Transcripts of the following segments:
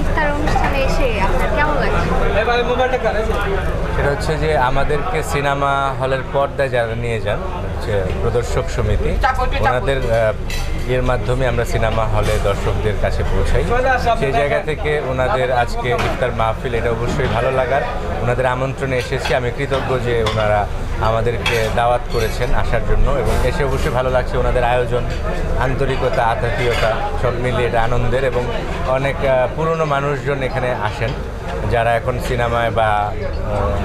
ইফতার অনুষ্ঠানে এসে আপনার কেমন লাগছে? সেটা হচ্ছে যে আমাদেরকে সিনেমা হলের পর্দায় যারা নিয়ে যান, হচ্ছে প্রদর্শক সমিতি, ওনাদের এর মাধ্যমে আমরা সিনেমা হলে দর্শকদের কাছে পৌঁছাই। সেই জায়গা থেকে ওনাদের আজকে ইফতার মাহফিল, এটা অবশ্যই ভালো লাগার। ওনাদের আমন্ত্রণে এসেছি। আমি কৃতজ্ঞ যে ওনারা আমাদেরকে দাওয়াত করেছেন আসার জন্য এবং এসে অবশ্যই ভালো লাগছে ওনাদের আয়োজন, আন্তরিকতা, আধ্যাত্মিকতা, সব মিলিয়ে এটা আনন্দের এবং অনেক পুরনো মানুষজন এখানে আসেন যারা এখন সিনেমায় বা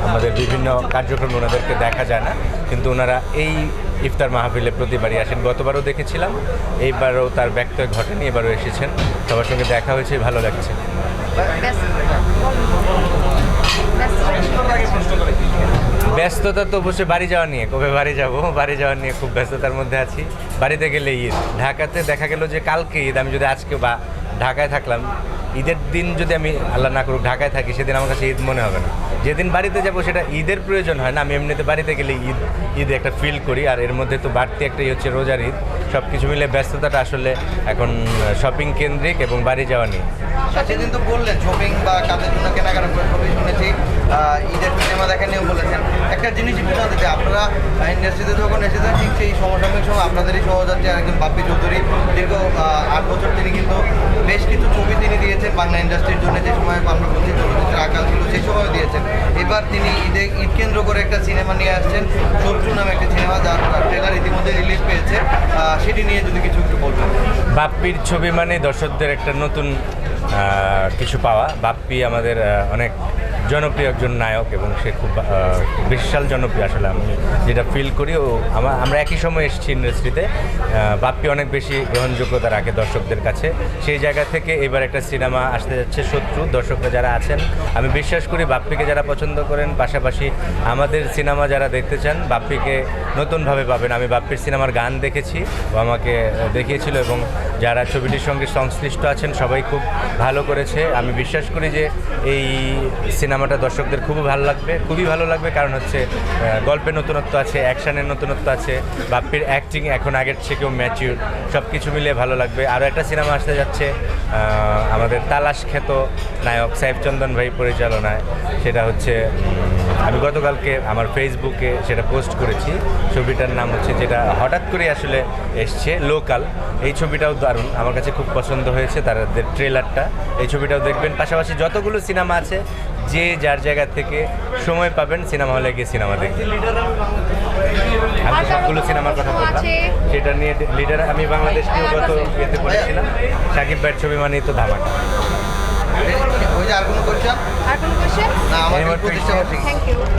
আমাদের বিভিন্ন কার্যক্রমে ওনাদেরকে দেখা যায় না। কিন্তু ওনারা এই ইফতার মাহফিলে প্রতিবারই আসেন। গতবারও দেখেছিলাম, এইবারও তার ব্যক্তয় ঘটেনি, এবারও এসেছেন। সবার সঙ্গে দেখা হয়েছে, ভালো লাগছে। ব্যস্ত ব্যস্ত ব্যস্ততা তো অবশ্যই, বাড়ি যাওয়া নিয়ে, কবে বাড়ি যাব? বাড়ি যাওয়া নিয়ে খুব ব্যস্ততার মধ্যে আছি। বাড়িতে গেলে ঈদ। ঢাকাতে দেখা গেল যে কালকে ঈদ, আমি যদি আজকে বা ঢাকায় থাকলাম। ঈদের দিন যদি আমি আল্লাহ না করুক ঢাকায় থাকি সেদিন আমার কাছে ঈদ মনে হবে না। যেদিন বাড়িতে যাব সেটা ঈদের প্রয়োজন হয় না। আমি এমনিতে বাড়িতে গেলে ঈদ ঈদ একটা ফিল করি আর এর মধ্যে তো বাড়তি একটাই হচ্ছে রোজার ঈদ। সব কিছু মিলে ব্যস্ততাটা আসলে এখন শপিং কেন্দ্রিক এবং বাড়ি যাওয়া নিয়ে। আচ্ছা, সেদিন তো বললেন শপিং বা কাজের জন্য কেনাকাটা সবই শুনেছি। ঈদের সিনেমা দেখা নিয়েও বলেছেন। একটা জিনিস আপনারা ইন্ডাস্ট্রিতে যখন এসেছেন ঠিক সেই সমসাময়িক সময় আপনাদেরই সহযাত্রী একজন বাপ্পি চৌধুরী দীর্ঘ আট বছর তিনি কিন্তু বেশ কিছু ছবি তিনি দিয়েছেন বাংলা ইন্ডাস্ট্রির জন্য, যে সময় বাংলা প্রতি চলচ্চিত্রের আকাল ছিল, সে সময় দিয়েছেন। এবার তিনি ঈদে ঈদ কেন্দ্র করে একটা সিনেমা নিয়ে আসছেন, শত্রু নামে একটা সিনেমা, যার ট্রেলার ইতিমধ্যে রিলিজ পেয়েছে। সেটি নিয়ে যদি কিছু একটু বলবেন। বাপ্পির ছবি মানে দর্শকদের একটা নতুন কিছু পাওয়া। বাপ্পি আমাদের অনেক জনপ্রিয় একজন নায়ক এবং সে খুব বিশাল জনপ্রিয় আসলে আমি যেটা ফিল করি, ও আমার আমরা একই সময় এসেছি ইন্ডাস্ট্রিতে বাপ্পি অনেক বেশি গ্রহণযোগ্যতা রাখে দর্শকদের কাছে। সেই জায়গা থেকে এবার একটা সিনেমা আসতে যাচ্ছে শত্রু, দর্শকরা যারা আছেন। আমি বিশ্বাস করি বাপ্পিকে যারা পছন্দ করেন, পাশাপাশি আমাদের সিনেমা যারা দেখতে চান, বাপ্পিকে নতুনভাবে পাবেন। আমি বাপ্পির সিনেমার গান দেখেছি, ও আমাকে দেখিয়েছিল এবং যারা ছবিটির সঙ্গে সংশ্লিষ্ট আছেন, সবাই খুব ভালো করেছে। আমি বিশ্বাস করি যে এই সিনেমাটা দর্শকদের খুবই ভালো লাগবে, খুবই ভালো লাগবে কারণ হচ্ছে গল্পের নতুনত্ব আছে, অ্যাকশানের নতুনত্ব আছে, বাপ্পির অ্যাক্টিং এখন আগের থেকেও ম্যাচিউর সব কিছু মিলিয়ে ভালো লাগবে। আরও একটা সিনেমা আসতে যাচ্ছে আমাদের তালাশ খ্যাত নায়ক সাহেব চন্দন ভাই পরিচালনায়, সেটা হচ্ছে, আমি গতকালকে আমার ফেসবুকে সেটা পোস্ট করেছি, ছবিটার নাম হচ্ছে যেটা হঠাৎ করে আসলে এসছে লোকাল এই ছবিটাও দারুণ, আমার কাছে খুব পছন্দ হয়েছে, তাদের ট্রেলারটা এই ছবিটাও দেখবেন, পাশাপাশি যতগুলো সিনেমা আছে যে যার জায়গা থেকে সময় পাবেন সিনেমা হলে গিয়ে সিনেমা দেখবেন আমি সবগুলো সিনেমার কথা বললাম। সেটা নিয়ে লিডার আমি বাংলাদেশ নিয়ে গত ইয়েতে পড়েছিলাম। সাকিব ব্যাট ছবি মানেই তো ধামাকা। ওই যে আর কোনো কোয়েশ্চেন আর কোনো কোয়েশ্চেন না আমাদের প্রতিষ্ঠা? Thank you